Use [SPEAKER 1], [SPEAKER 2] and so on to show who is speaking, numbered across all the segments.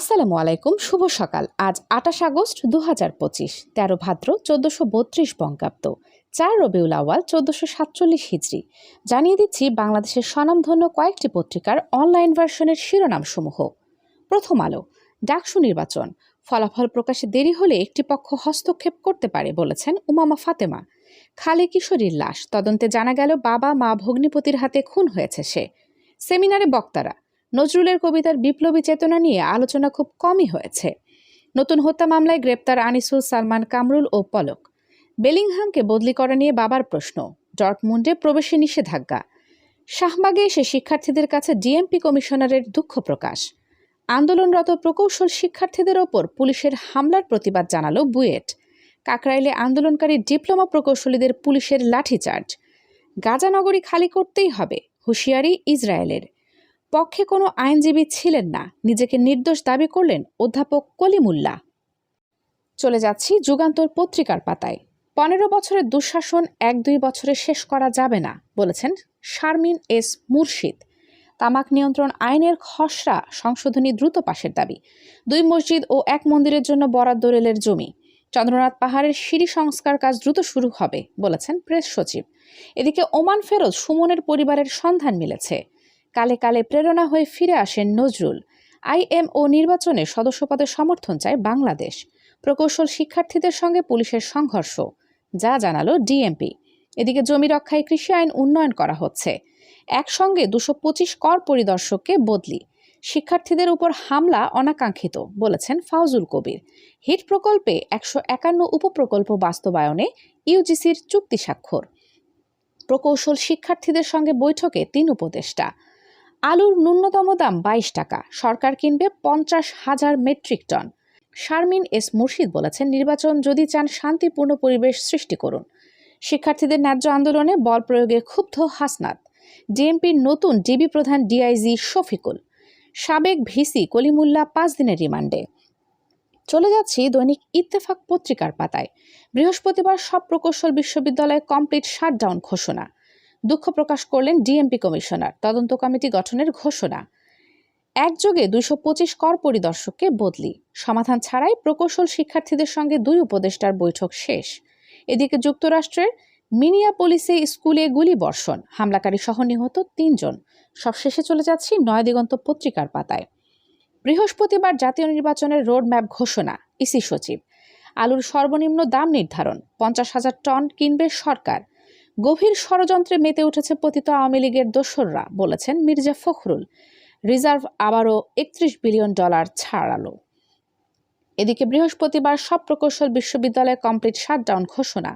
[SPEAKER 1] আসসালামু আলাইকুম, শুভ সকাল। আজ আঠাশ আগস্ট দু হাজার পঁচিশ, তেরো ভাদ্র চোদ্দশো বত্রিশ বঙ্গাব্দ, চার রবিউল আওয়াল চোদ্দশো সাতচল্লিশ হিজড়ি। জানিয়ে দিচ্ছি, বাংলাদেশের স্বনামধন্য কয়েকটি পত্রিকার অনলাইন ভার্সনের শিরোনামসমূহ। প্রথম আলো, ডাকসু নির্বাচন, ফলাফল প্রকাশে দেরি হলে একটি পক্ষ হস্তক্ষেপ করতে পারে বলেছেন উমামা ফাতেমা। খালে কিশোরীর লাশ, তদন্তে জানা গেল বাবা, মা, ভগ্নিপতির হাতে খুন হয়েছে সে। সেমিনারে বক্তারা নজরুলের কবিতার বিপ্লবী চেতনা নিয়ে আলোচনা খুব কমই হয়েছে। নতুন হত্যা মামলায় গ্রেপ্তার আনিসুল সালমান কামরুল ও পলক। বেলিংহামকে বদলি করা নিয়ে বাবার প্রশ্ন ডটমুন্ডে প্রবেশে নিষেধাজ্ঞা। শাহবাগে এসে শিক্ষার্থীদের কাছে ডিএমপি কমিশনারের দুঃখ প্রকাশ। আন্দোলনরত প্রকৌশল শিক্ষার্থীদের ওপর পুলিশের হামলার প্রতিবাদ জানালো বুয়েট। কাকরাইলে আন্দোলনকারী ডিপ্লোমা প্রকৌশলীদের পুলিশের লাঠিচার্জ। গাজানগরী খালি করতেই হবে, হুঁশিয়ারি ইসরায়েলের। পক্ষে কোনো আইনজীবী ছিলেন না। নিজেকে নির্দোষ দাবি করলেন অধ্যাপক কলিমুল্লা চলে যাচ্ছি যুগান্তর পত্রিকার পাতায়। পনেরো বছরের দুঃশাসন এক দুই বছরে শেষ করা যাবে না, বলেছেন শারমিন এস মুর্শিদ। তামাক নিয়ন্ত্রণ আইনের খসড়া সংশোধনী দ্রুত পাশের দাবি। দুই মসজিদ ও এক মন্দিরের জন্য বরাদ্দ রেলের জমি। চন্দ্রনাথ পাহাড়ের সিঁড়ি সংস্কার কাজ দ্রুত শুরু হবে, বলেছেন প্রেস সচিব। এদিকে ওমান ফেরত সুমনের পরিবারের সন্ধান মিলেছে। কালে কালে প্রেরণা হয়ে ফিরে আসেন নজরুল। আইএমও নির্বাচনে সদস্যপদের সমর্থন চায় বাংলাদেশ। প্রকৌশল শিক্ষার্থীদের সঙ্গে পুলিশের সংঘর্ষ, যা জানালো ডিএমপি। এদিকে জমি রক্ষায় কৃষি আইন উন্নয়ন করা হচ্ছে। একসঙ্গে দুশো পঁচিশ কর পরিদর্শককে বদলি। শিক্ষার্থীদের উপর হামলা অনাকাঙ্ক্ষিত, বলেছেন ফাউজুল কবির। হিট প্রকল্পে একশো একান্ন উপপ্রকল্প বাস্তবায়নে ইউজিসির চুক্তি স্বাক্ষর। প্রকৌশল শিক্ষার্থীদের সঙ্গে বৈঠকে তিন উপদেষ্টা। আলুর ন্যূনতম দাম বাইশ টাকা। সরকার কিনবে পঞ্চাশ হাজার মেট্রিক টন। শারমিন এস মুর্শিদ বলেছেন, নির্বাচন যদি চান শান্তিপূর্ণ পরিবেশ সৃষ্টি করুন। শিক্ষার্থীদের ন্যায্য আন্দোলনে বল প্রয়োগে ক্ষুব্ধ হাসনাত। ডিএমপির নতুন ডিবি প্রধান ডিআইজি শফিকুল। সাবেক ভিসি কলিমুল্লা পাঁচ দিনের রিমান্ডে। চলে যাচ্ছি দৈনিক ইত্তেফাক পত্রিকার পাতায়। বৃহস্পতিবার সব প্রকৌশল বিশ্ববিদ্যালয়ে কমপ্লিট শাটডাউন ঘোষণা। দুঃখ প্রকাশ করলেন ডিএমপি কমিশনার। তদন্ত কমিটি গঠনের ঘোষণা। একযোগে দুইশো পঁচিশ কর পরিদর্শককে বদলি। সমাধান ছাড়াই প্রকৌশল শিক্ষার্থীদের সঙ্গে দুই উপদেষ্টার বৈঠক শেষ। এদিকে যুক্তরাষ্ট্রের মিনিয়াপোলিসে স্কুলে গুলি বর্ষণ। হামলাকারী সহ নিহত তিনজন। সবশেষে চলে যাচ্ছি নয়াদিগন্ত পত্রিকার পাতায়। বৃহস্পতিবার জাতীয় নির্বাচনের রোডম্যাপ ঘোষণা, ইসি সচিব। আলুর সর্বনিম্ন দাম নির্ধারণ। পঞ্চাশ হাজার টন কিনবে সরকার। গভীর ষড়যন্ত্রে মেতে উঠেছে পতিত আওয়ামী লীগের দোসররা, বলেছেন মির্জা ফখরুল। রিজার্ভ আবারও একত্রিশ বিলিয়ন ডলার ছাড়ালো এদিকে বৃহস্পতিবার সব প্রকৌশল বিশ্ববিদ্যালয়ে কমপ্লিট শাটডাউন ঘোষণা।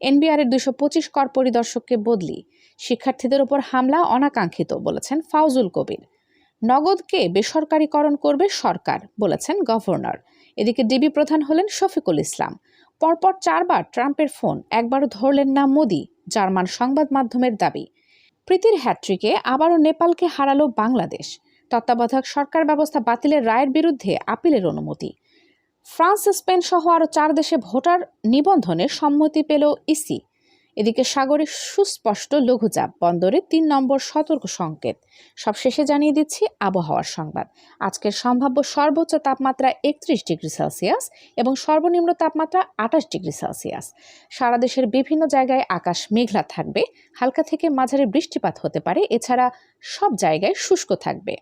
[SPEAKER 1] এনবিআর এর দুশো পঁচিশ কর পরিদর্শককে বদলি। শিক্ষার্থীদের উপর হামলা অনাকাঙ্ক্ষিত, বলেছেন ফাউজুল কবির। নগদকে বেসরকারীকরণ করবে সরকার, বলেছেন গভর্নর। এদিকে ডিবি প্রধান হলেন শফিকুল ইসলাম। পরপর চারবার ট্রাম্পের ফোন, একবারও ধরলেন না মোদি। জার্মান সংবাদ মাধ্যমের দাবি। প্রীতির হ্যাট্রিকে আবারও নেপালকে হারালো বাংলাদেশ। তত্ত্বাবধায়ক সরকার ব্যবস্থা বাতিলের রায়ের বিরুদ্ধে আপিলের অনুমতি। ফ্রান্স স্পেন সহ আরও চার দেশে ভোটার নিবন্ধনে সম্মতি পেল ইসি। এদিকে সাগরে সুস্পষ্ট লঘুচাপ, বন্দরে তিন নম্বর সতর্ক সংকেত। সবশেষে জানিয়ে দিচ্ছি আবহাওয়ার সংবাদ। আজকের সম্ভাব্য সর্বোচ্চ তাপমাত্রা একত্রিশ ডিগ্রি সেলসিয়াস এবং সর্বনিম্ন তাপমাত্রা আঠাশ ডিগ্রি সেলসিয়াস। সারা দেশের বিভিন্ন জায়গায় আকাশ মেঘলা থাকবে, হালকা থেকে মাঝারি বৃষ্টিপাত হতে পারে, এছাড়া সব জায়গায় শুষ্ক থাকবে।